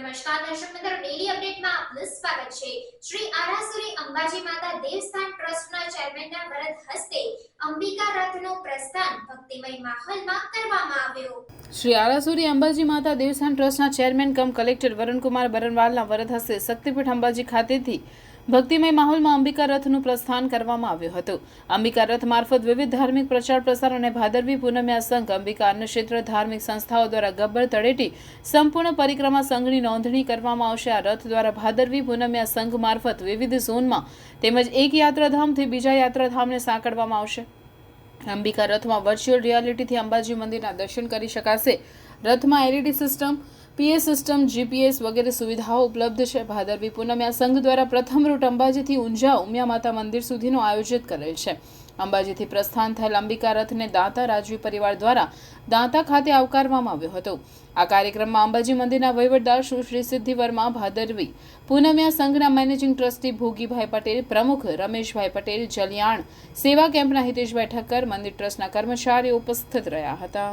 નમસ્કાર. દર્શક મિત્રો ડેલી અપડેટમાં આપનું સ્વાગત છે. શ્રી આરાસુરી અંબાજી માતા દેવસ્થાન ટ્રસ્ટના ચેરમેનના વરદ હસ્તે અંબિકા રથનું પ્રસ્થાન ભક્તિમય માહોલમાં કરવામાં આવ્યું. શ્રી આરાસુરી અંબાજી માતા દેવસ્થાન ટ્રસ્ટના ચેરમેન કમ કલેક્ટર વરુણકુમાર બરનવાલના વરદ હસ્તે શક્તિપીઠ અંબાજી ખાતેથી ભક્તિમય માહોલમાં અંબિકા રથનું પ્રસ્થાન કરવામાં આવ્યું હતું. અંબિકા રથ મારફત વિવિધ ધાર્મિક પ્રચાર, પ્રસાર અને ભાદરવી પૂનમ્યા સંઘ અંબિકા અન્નક્ષેત્ર ધાર્મિક સંસ્થાઓ દ્વારા ગબ્બર તળેટી સંપૂર્ણ પરિક્રમા સંઘની નોંધણી કરવામાં આવશે. આ રથ દ્વારા ભાદરવી પૂનમ્યા સંઘ મારફત વિવિધ ઝોનમાં તેમજ એક યાત્રાધામથી બીજા યાત્રાધામને સાંકળવામાં આવશે. અંબિકા રથમાં વર્ચ્યુઅલ રિયાલિટીથી અંબાજી મંદિરના દર્શન કરી શકાશે. રથમાં LED system PS system, GPS વગેરે સુવિધાઓ ઉપલબ્ધ છે. ભાદરવી પૂનમ્યા સંઘ દ્વારા પ્રથમ રૂટ અંબાજીથી ઊંઝા ઉમિયા માતા મંદિર સુધીનો આયોજિત કરેલ છે. અંબાજીથી પ્રસ્થાન થયેલ અંબિકા રથને દાંતા રાજવી પરિવાર દ્વારા દાંતા ખાતે આવકારવામાં આવ્યો હતો. આ કાર્યક્રમમાં અંબાજી મંદિરના વહીવટદાર સુશ્રી સિદ્ધિ વર્મા ભાદરવી પૂનમ્યા સંઘના મેનેજિંગ ટ્રસ્ટી ભોગીભાઈ પટેલ, પ્રમુખ રમેશભાઈ પટેલ, જલિયાણ સેવા કેમ્પના હિતેશભાઈ ઠક્કર, મંદિર ટ્રસ્ટના કર્મચારીઓ ઉપસ્થિત રહ્યા હતા.